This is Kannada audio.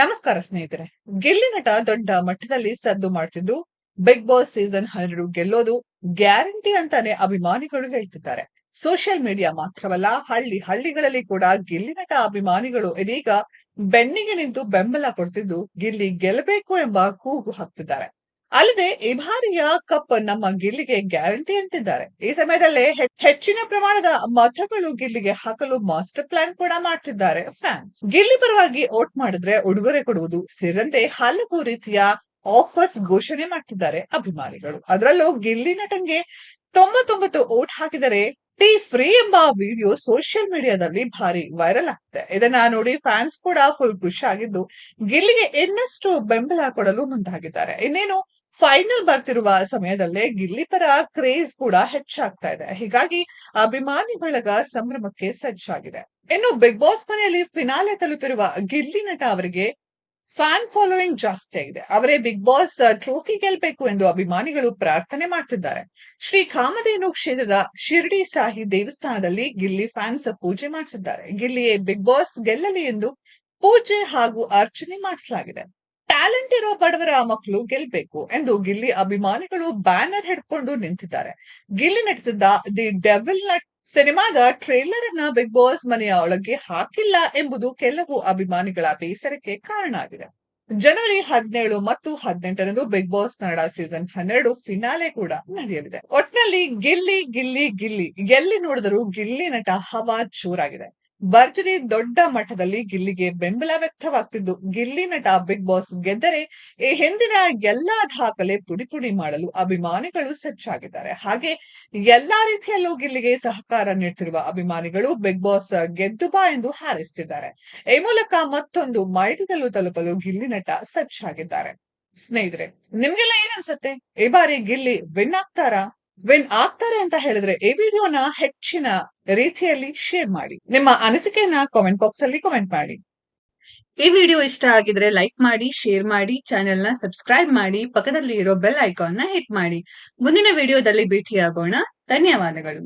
ನಮಸ್ಕಾರ ಸ್ನೇಹಿತರೆ. ಗಿಲ್ಲಿ ನಟ ದೊಡ್ಡ ಮಟ್ಟದಲ್ಲಿ ಸದ್ದು ಮಾಡ್ತಿದ್ದು ಬಿಗ್ ಬಾಸ್ ಸೀಸನ್ ಹನ್ನೆರಡು ಗೆಲ್ಲೋದು ಗ್ಯಾರಂಟಿ ಅಂತಾನೆ ಅಭಿಮಾನಿಗಳು ಹೇಳ್ತಿದ್ದಾರೆ. ಸೋಷಿಯಲ್ ಮೀಡಿಯಾ ಮಾತ್ರವಲ್ಲ, ಹಳ್ಳಿ ಹಳ್ಳಿಗಳಲ್ಲಿ ಕೂಡ ಗಿಲ್ಲಿ ನಟ ಅಭಿಮಾನಿಗಳು ಇದೀಗ ಬೆನ್ನಿಗೆ ನಿಂತು ಬೆಂಬಲ ಕೊಡ್ತಿದ್ದು ಗಿಲ್ಲಿ ಗೆಲ್ಲಬೇಕು ಎಂಬ ಕೂಗು ಹಾಕ್ತಿದ್ದಾರೆ. ಅಲ್ಲದೆ ಈ ಬಾರಿಯ ಕಪ್ ನಮ್ಮ ಗಿಲ್ಲಿಗೆ ಗ್ಯಾರಂಟಿ ಅಂತಿದ್ದಾರೆ. ಈ ಸಮಯದಲ್ಲೇ ಹೆಚ್ಚಿನ ಪ್ರಮಾಣದ ಮತಗಳು ಗಿಲ್ಲಿಗೆ ಹಾಕಲು ಮಾಸ್ಟರ್ ಪ್ಲಾನ್ ಕೂಡ ಮಾಡ್ತಿದ್ದಾರೆ ಫ್ಯಾನ್ಸ್ ಗಿಲ್ಲಿ ಪರವಾಗಿ ವೋಟ್ ಮಾಡಿದ್ರೆ ಉಡುಗೊರೆ ಕೊಡುವುದು ಸೇರಿದಂತೆ ಹಲವು ರೀತಿಯ ಆಫರ್ಸ್ ಘೋಷಣೆ ಮಾಡ್ತಿದ್ದಾರೆ ಅಭಿಮಾನಿಗಳು. ಅದರಲ್ಲೂ ಗಿಲ್ಲಿ ನಟಂಗೆ ತೊಂಬತ್ತೊಂಬತ್ತು ಓಟ್ ಹಾಕಿದರೆ ಟೀ ಫ್ರೀ ಎಂಬ ವಿಡಿಯೋ ಸೋಷಿಯಲ್ ಮೀಡಿಯಾದಲ್ಲಿ ಭಾರಿ ವೈರಲ್ ಆಗ್ತಿದೆ. ಇದನ್ನ ನೋಡಿ ಫ್ಯಾನ್ಸ್ ಕೂಡ ಫುಲ್ ಖುಷಿಯಾಗಿದ್ದು ಗಿಲ್ಲಿಗೆ ಇನ್ನಷ್ಟು ಬೆಂಬಲ ಕೊಡಲು ಮುಂದಾಗಿದ್ದಾರೆ. ಇನ್ನೇನು ಫೈನಲ್ ಬರ್ತಿರುವ ಸಮಯದಲ್ಲೇ ಗಿಲ್ಲಿ ಪರ ಕ್ರೇಜ್ ಕೂಡ ಹೆಚ್ಚಾಗ್ತಾ ಇದೆ. ಹೀಗಾಗಿ ಅಭಿಮಾನಿ ಬಳಗ ಸಂಭ್ರಮಕ್ಕೆ ಸಜ್ಜಾಗಿದೆ. ಇನ್ನು ಬಿಗ್ ಬಾಸ್ ಮನೆಯಲ್ಲಿ ಫಿನಾಲೆ ತಲುಪಿರುವ ಗಿಲ್ಲಿ ನಟ ಅವರಿಗೆ ಫ್ಯಾನ್ ಫಾಲೋಯಿಂಗ್ ಜಾಸ್ತಿ ಆಗಿದೆ ಅವರೇ ಬಿಗ್ ಬಾಸ್ ಟ್ರೋಫಿ ಗೆಲ್ಬೇಕು ಎಂದು ಅಭಿಮಾನಿಗಳು ಪ್ರಾರ್ಥನೆ ಮಾಡ್ತಿದ್ದಾರೆ. ಶ್ರೀ ಕಾಮಧೇನು ಕ್ಷೇತ್ರದ ಶಿರ್ಡಿ ಸಾಹಿ ದೇವಸ್ಥಾನದಲ್ಲಿ ಗಿಲ್ಲಿ ಫ್ಯಾನ್ಸ್ ಪೂಜೆ ಮಾಡಿಸಿದ್ದಾರೆ. ಗಿಲ್ಲಿಯೇ ಬಿಗ್ ಬಾಸ್ ಗೆಲ್ಲಲಿ ಎಂದು ಪೂಜೆ ಹಾಗೂ ಅರ್ಚನೆ ಮಾಡಿಸಲಾಗಿದೆ. ಟ್ಯಾಲೆಂಟ್ ಇರೋ ಬಡವರ ಮಕ್ಕಳು ಗೆಲ್ಬೇಕು ಎಂದು ಗಿಲ್ಲಿ ಅಭಿಮಾನಿಗಳು ಬ್ಯಾನರ್ ಹಿಡ್ಕೊಂಡು ನಿಂತಿದ್ದಾರೆ. ಗಿಲ್ಲಿ ನಟಿಸಿದ್ದ ದಿ ಡೆವಿಲ್ ನಟ್ ಸಿನಿಮಾದ ಟ್ರೇಲರ್ ಅನ್ನ ಬಿಗ್ ಬಾಸ್ ಮನೆಯ ಒಳಗೆ ಹಾಕಿಲ್ಲ ಎಂಬುದು ಕೆಲವು ಅಭಿಮಾನಿಗಳ ಬೇಸರಕ್ಕೆ ಕಾರಣ ಆಗಿದೆ. ಜನವರಿ ಹದಿನೇಳು ಮತ್ತು ಹದಿನೆಂಟರಂದು ಬಿಗ್ ಬಾಸ್ ಕನ್ನಡ ಸೀಸನ್ ಹನ್ನೆರಡು ಫಿನಾಲೆ ಕೂಡ ನಡೆಯಲಿದೆ. ಒಟ್ನಲ್ಲಿ ಗಿಲ್ಲಿ ಗಿಲ್ಲಿ ಗಿಲ್ಲಿ, ಎಲ್ಲಿ ನೋಡಿದರೂ ಗಿಲ್ಲಿ ನಟ ಹವಾ ಜೋರಾಗಿದೆ. ಭರ್ಜರಿ ದೊಡ್ಡ ಮಟ್ಟದಲ್ಲಿ ಗಿಲ್ಲಿಗೆ ಬೆಂಬಲ ವ್ಯಕ್ತವಾಗ್ತಿದ್ದು. ಗಿಲ್ಲಿ ನಟ ಬಿಗ್ ಬಾಸ್ ಗೆದ್ದರೆ ಈ ಹಿಂದಿನ ಎಲ್ಲಾ ದಾಖಲೆ ಪುಡಿ ಪುಡಿ ಮಾಡಲು ಅಭಿಮಾನಿಗಳು ಸಜ್ಜಾಗಿದ್ದಾರೆ. ಹಾಗೆ ಎಲ್ಲಾ ರೀತಿಯಲ್ಲೂ ಗಿಲ್ಲಿಗೆ ಸಹಕಾರ ನೀಡುತ್ತಿರುವ ಅಭಿಮಾನಿಗಳು ಬಿಗ್ ಬಾಸ್ ಗೆದ್ದು ಬಾ ಎಂದು ಹಾರೈಸುತ್ತಿದ್ದಾರೆ ಈ ಮೂಲಕ ಮತ್ತೊಂದು ಮೈಲಿಗಲ್ಲು ತಲುಪಲು ಗಿಲ್ಲಿ ನಟ ಸಜ್ಜಾಗಿದ್ದಾರೆ. ಸ್ನೇಹಿತರೆ, ನಿಮ್ಗೆಲ್ಲ ಏನ್ ಅನ್ಸುತ್ತೆ? ಈ ಬಾರಿ ಗಿಲ್ಲಿ ವಿನ್ ಆಗ್ತಾರಾ? ವಿನ್ ಆಗ್ತಾರೆ ಅಂತ ಹೇಳಿದ್ರೆ ಈ ವಿಡಿಯೋನ ಹೆಚ್ಚಿನ ರೀತಿಯಲ್ಲಿ ಶೇರ್ ಮಾಡಿ. ನಿಮ್ಮ ಅನಿಸಿಕೆಯನ್ನ ಕಾಮೆಂಟ್ ಬಾಕ್ಸ್ ಅಲ್ಲಿ ಕಾಮೆಂಟ್ ಮಾಡಿ. ಈ ವಿಡಿಯೋ ಇಷ್ಟ ಆಗಿದ್ರೆ ಲೈಕ್ ಮಾಡಿ ಶೇರ್ ಮಾಡಿ ಚಾನೆಲ್ನ ಸಬ್ಸ್ಕ್ರೈಬ್ ಮಾಡಿ ಪಕ್ಕದಲ್ಲಿ ಇರೋ ಬೆಲ್ ಐಕಾನ್ನ ಹಿಟ್ ಮಾಡಿ. ಮುಂದಿನ ವಿಡಿಯೋದಲ್ಲಿ ಭೇಟಿಯಾಗೋಣ. ಧನ್ಯವಾದಗಳು.